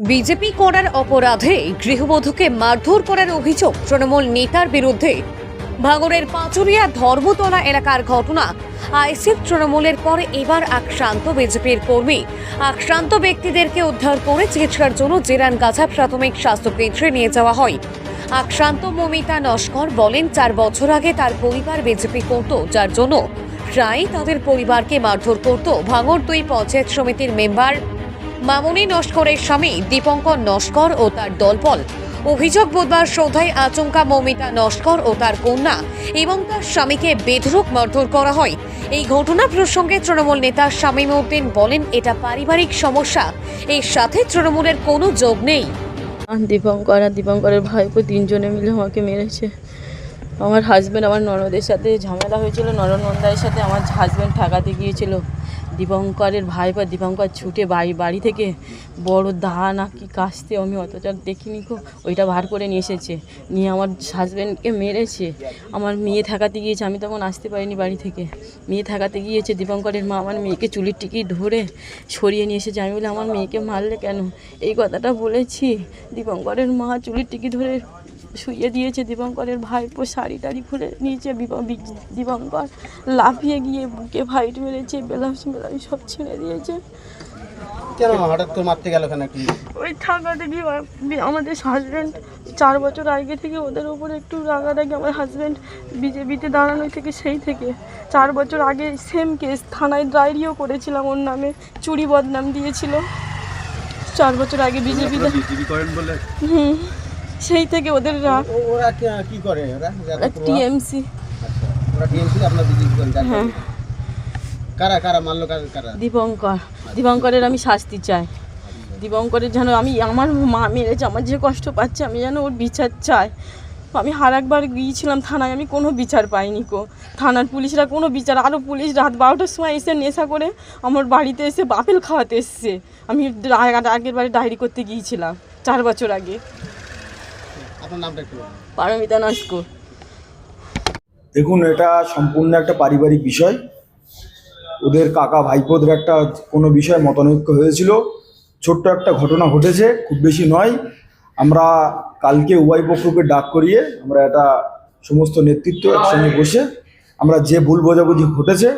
BJP করার অপরাধে গৃহবধূকে মারধর করার অভিযোগ তৃণমূল নেতার বিরুদ্ধে। ভাঙড়ের পাঁচুরিয়া ধর্মতলা এলাকার ঘটনা। আইসিএফ তৃণমূলের পরে এবার আক্রান্ত বিজেপির কর্মী। আক্রান্ত ব্যক্তিদেরকে উদ্ধার করে চিকিৎসার জন্য জেরানগাছা প্রাথমিক স্বাস্থ্য কেন্দ্রে নিয়ে যাওয়া হয়। আক্রান্ত মমিতা নস্কর বলেন, চার বছর আগে তার পরিবার বিজেপি করত, যার জন্য প্রায়ই তাদের পরিবারকে মারধর করত। ভাঙড় দুই পঞ্চায়েত সমিতির মেম্বার মামুনি নস্করের স্বামী দীপঙ্কর নস্কর ও তার দলবল। অভিযোগ বুধবার সন্ধ্যায় আচমকা মৌমিতা নস্কর ও তার কন্যা এবং তার স্বামীকে বেধরক মারধর করা হয়। এই ঘটনা প্রসঙ্গে তৃণমূল নেতা শামীম উদ্দিন বলেন, এটা পারিবারিক সমস্যা। এর সাথে তৃণমূলের কোনো যোগ নেই। দীপঙ্কর আর দীপঙ্করের ভাইপো তিনজনে মিলে আমাকে মেরেছে। আমার হাজব্যান্ড আমার ননদের সাথে ঝামেলা হয়েছিল। ননদ নন্দায়ের সাথে আমার হাজব্যান্ড ঠেকাতে গিয়েছিল। দীপঙ্করের ভাই বা দীপঙ্কর ছুটে বাড়ি বাড়ি থেকে বড় দা না কি কাশতে আমি অতটা দেখিনি কো ওইটা বার করে নিয়ে এসেছে। নিয়ে আমার হাজব্যান্ডকে মেরেছে। আমার মেয়ে থাকাতে গিয়েছে। আমি তখন আসতে পারিনি বাড়ি থেকে। মেয়ে থাকাতে গিয়েছে। দীপঙ্করের মা আমার মেয়েকে চুলির টিকি ধরে সরিয়ে নিয়ে এসেছে। আমি বলি আমার মেয়েকে মারলে কেন? এই কথাটা বলেছি। দীপঙ্করের মা চুলির টিকি ধরে শুইয়ে দিয়েছে দীপঙ্করের ভাইপো শাড়ি টাড়ি খুলে নিয়েছে দীপঙ্কর লাফিয়ে গিয়ে বুকে ফাইট মেরেছে ব্লাউজ মেলাউজ সব ছেড়ে দিয়েছে। কেন হঠাৎ করে মারতে গেল কেন কি ওই থাকাতে গিয়ে আমাদের হাজব্যান্ড চার বছর আগে থেকে ওদের উপরে একটু রাগারাগি আমার হাজব্যান্ড বিজেপিতে দাঁড়ানো থেকে সেই থেকে। চার বছর আগে সেম কেস থানায় ডায়েরিও করেছিলাম ওর নামে চুরি বদনাম দিয়েছিল। চার বছর আগে বিজেপিতে বিজেপি করেন বলে? হুম। সেই থেকে ওদের ওরা কি- করে ওরা? টিএমসি। আচ্ছা, ওরা টিএমসি আপনার বিজেপি হ্যাঁ। কারা কারা মারলো কারা কারা? দীপঙ্কর দীপঙ্করের আমি শাস্তি চাই। দীপঙ্করের যেন আমি আমার মা মেরেছে আমার যে কষ্ট পাচ্ছে আমি যেন ওর বিচার চাই। আমি আর একবার গিয়েছিলাম থানায় আমি কোনো বিচার পাইনি কো। থানার পুলিশরা কোনো বিচার আরও পুলিশ রাত বারোটার সময় এসে নেশা করে আমার বাড়িতে এসে বাপেল খাওয়াতে এসছে। আমি আগের বারে ডায়েরি করতে গিয়েছিলাম চার বছর আগে। আপনার নামটা একটু পারমিতা নস্কর দেখুন এটা সম্পূর্ণ একটা পারিবারিক বিষয়। ওদের কাকা ভাইপোদের একটা কোনো বিষয়ে মতানৈক্য হয়েছিল। ছোট্ট একটা ঘটনা ঘটেছে খুব বেশি নয়। আমরা কালকে উভয় পক্ষকে ডাক করিয়ে আমরা এটা সমস্ত নেতৃত্ব একসঙ্গে বসে আমরা যে ভুল বোঝাবুঝি ঘটেছে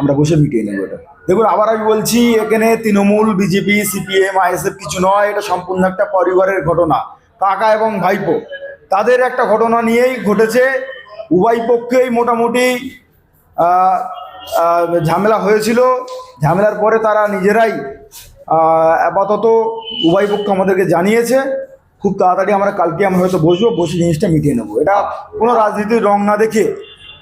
আমরা বসে মিটিয়ে নেব এটা। দেখুন আবার আমি বলছি এখানে তৃণমূল বিজেপি সিপিএম আইএসএফ কিছু নয়। এটা সম্পূর্ণ একটা পরিবারের ঘটনা। কাকা এবং ভাইপো। তাদের একটা ঘটনা নিয়েই ঘটেছে। উভয় পক্ষেই মোটামুটি ঝামেলা হয়েছিল। ঝামেলার পরে তারা নিজেরাই আপাতত উভয় পক্ষ আমাদেরকে জানিয়েছে। খুব তাড়াতাড়ি আমরা কালকে আমরা হয়তো বসবো, বসে জিনিসটা মিটিয়ে নেব। এটা কোনো রাজনীতির রং না দেখে,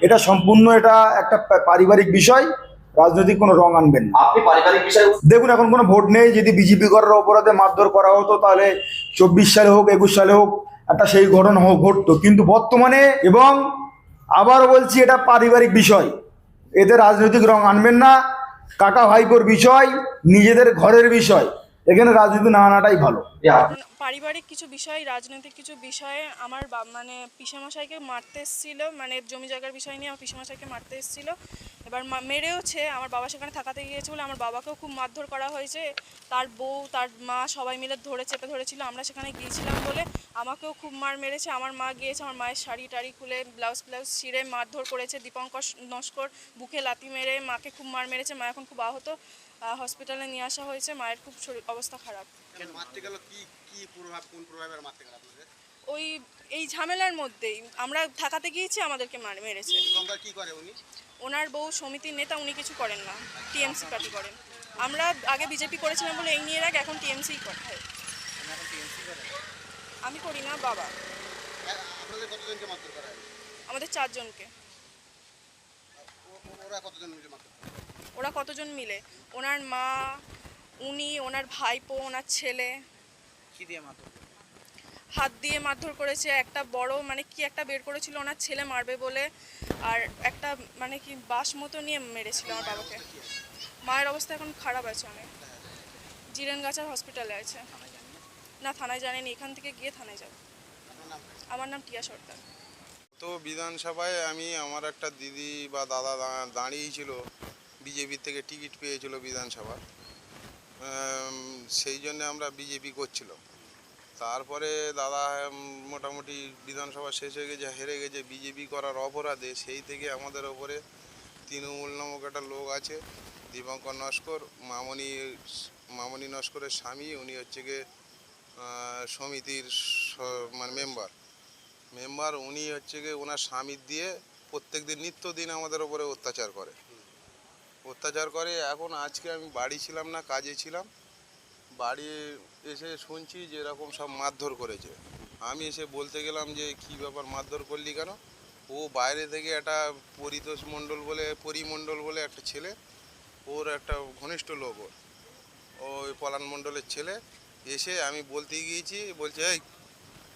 এটা সম্পূর্ণ এটা একটা পারিবারিক বিষয়। রাজনৈতিক কোনো রং আনবেন না। আপনি পারিবারিক বিষয় দেখুন এখন কোনো ভোট নেই যদি বিজেপি করার অপরাধে মারধর করা হতো তাহলে চব্বিশ সালে হোক একুশ সালে হোক একটা সেই ঘটনা হোক ঘটতো। কিন্তু বর্তমানে এবং আবার বলছি এটা পারিবারিক বিষয়। এতে রাজনৈতিক রং আনবেন না কাকা ভাইপোর বিষয় নিজেদের ঘরের বিষয়। এখানে রাজনীতি না আনাটাই ভালো। পারিবারিক কিছু বিষয় রাজনৈতিক কিছু বিষয়ে আমার মানে পিসামশাইকে মারতে এসেছিল মানে জমি জায়গার বিষয় নিয়ে আমার পিসামশাইকে মারতে এসেছিল। এবার মেরেওছে আমার বাবা সেখানে থাকাতে গিয়েছে বলে আমার বাবাকেও খুব মারধর করা হয়েছে। তার বউ তার মা সবাই মিলে ধরে চেপে ধরেছিল আমরা সেখানে গিয়েছিলাম বলে আমাকেও খুব মার মেরেছে। আমার মা গিয়েছে আমার মায়ের শাড়ি টাড়ি খুলে ব্লাউজ ফ্লাউজ ছিঁড়ে মারধর করেছে দীপঙ্কর নস্কর বুকে লাতি মেরে মাকে খুব মার মেরেছে। মা এখন খুব আহত হসপিটালে নিয়ে আসা হয়েছে মায়ের খুব শরীর অবস্থা খারাপ। ওই এই ঝামেলার মধ্যেই আমরা থাকাতে গিয়েছি আমাদেরকে মার মেরেছে। কি করে উনি? ওনার বউ সমিতির নেতা উনি কিছু করেন না টিএমসি পার্টি করেন। আমরা আগে বিজেপি করেছিলাম বলে এই নিয়ে রাখ এখন টিএমসি করে। আমি করি না বাবা। আপনাদের কতজনকে মারধর করা আমাদের চারজনকে। ওরা কতজন মিলে মারধর করে? ওরা কতজন মিলে? ওনার মা উনি ওনার ভাইপো ওনার ছেলে। কি দিয়ে মারধর? হাত দিয়ে মারধর করেছে একটা বড় মানে কি একটা বের করেছিল ওনার ছেলে মারবে বলে আর একটা মানে কি বাস মতো নিয়ে মেরেছিল আমার বাবাকে। মায়ের অবস্থা এখন খারাপ আছে অনেক। জিরেনগাছার হসপিটালে আছে। না থানায় জানেনি এখান থেকে গিয়ে থানায় যাবে। আমার নাম টিয়া সর্দার। তো বিধানসভায় আমি আমার একটা দিদি বা দাদা দাঁড়িয়েছিল বিজেপির থেকে টিকিট পেয়েছিল বিধানসভার। উম, সেই জন্য আমরা বিজেপি করছিল তারপরে দাদা মোটামুটি বিধানসভা শেষ হয়ে গেছে, হেরে গেছে, বিজেপি করার অপরাধে। সেই থেকে আমাদের ওপরে তৃণমূল নামক একটা লোক আছে, দীপঙ্কর নস্কর। মামনি মামনি নস্করের স্বামী, উনি হচ্ছে গিয়ে সমিতির মানে মেম্বার। মেম্বার, উনি হচ্ছে গিয়ে ওনার স্বামীর দিয়ে প্রত্যেক দিন নিত্যদিন আমাদের ওপরে অত্যাচার করে। অত্যাচার করে, এখন আজকে আমি বাড়ি ছিলাম না, কাজে ছিলাম। বাড়ি এসে শুনছি যে এরকম সব মারধর করেছে। আমি এসে বলতে গেলাম যে, কি ব্যাপার মারধর করলি কেন? ও বাইরে থেকে একটা পরিতোষ মণ্ডল বলে পরিমণ্ডল বলে একটা ছেলে, ওর একটা ঘনিষ্ঠ লোক ওর। ওই পলান মণ্ডলের ছেলে এসে আমি বলতে গিয়েছি, বলছে, এই,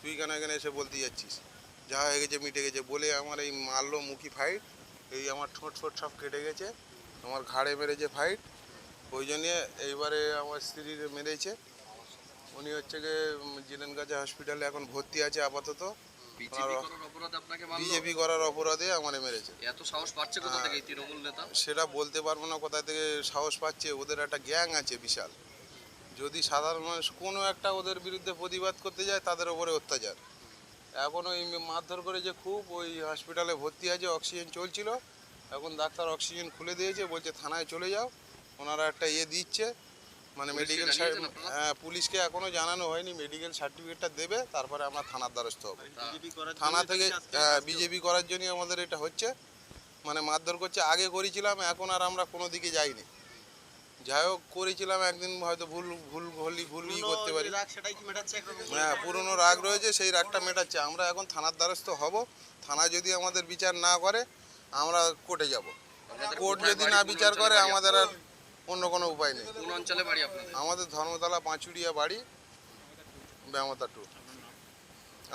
তুই কেন এখানে এসে বলতে যাচ্ছিস? যা হয়ে গেছে, মিটে গেছে। বলে আমার এই মারলো মুখি ফাইট এই আমার ঠোঁট ফোট সব কেটে গেছে, আমার ঘাড়ে মেরেছে ফাইট ওই জন্যে এইবারে আমার স্ত্রীর মেরেছে। উনি হচ্ছে গিয়ে জিনেনগাছা হসপিটালে এখন ভর্তি আছে আপাতত। বিজেপি করার অপরাধে আপনাকে মারলো? বিজেপি করার অপরাধে আমারে মেরেছে। এত সাহস পাচ্ছে কোথা থেকে তৃণমূল নেতা? সেটা বলতে পারব না কোথা থেকে সাহস পাচ্ছে। ওদের একটা গ্যাং আছে বিশাল। যদি সাধারণ মানুষ কোনো একটা ওদের বিরুদ্ধে প্রতিবাদ করতে যায় তাদের ওপরে অত্যাচার। এখন ওই মারধর করে যে খুব ওই হসপিটালে ভর্তি আছে অক্সিজেন চলছিল। এখন ডাক্তার অক্সিজেন খুলে দিয়েছে বলছে থানায় চলে যাও। ওনারা একটা ইয়ে দিচ্ছে মানে মেডিকেল হ্যাঁ পুলিশকে এখনও জানানো হয়নি মেডিকেল সার্টিফিকেটটা দেবে তারপরে আমরা থানার দ্বারস্থ হব। থানা থেকে হ্যাঁ বিজেপি করার জন্যই আমাদের এটা হচ্ছে মানে মারধর করছে। আগে করেছিলাম এখন আর আমরা কোনো দিকে যাইনি। যাই হোক করেছিলাম একদিন হয়তো ভুল ভুল হলি ভুল ই করতে পারি। হ্যাঁ পুরনো রাগ রয়েছে সেই রাগটা মেটাচ্ছে। আমরা এখন থানার দ্বারস্থ হব। থানা যদি আমাদের বিচার না করে আমরা কোর্টে যাব। কোর্ট যদি না বিচার করে আমাদের আর অন্য কোনো উপায় নেই। কোন অঞ্চলে বাড়ি আপনাদের? আমাদের ধর্মতলা পাঁচুড়িয়া বাড়ি ব্যামতা টু।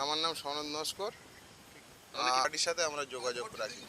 আমার নাম সনদ নস্কর। বাড়ির পার্টির সাথে আমরা যোগাযোগ রাখি।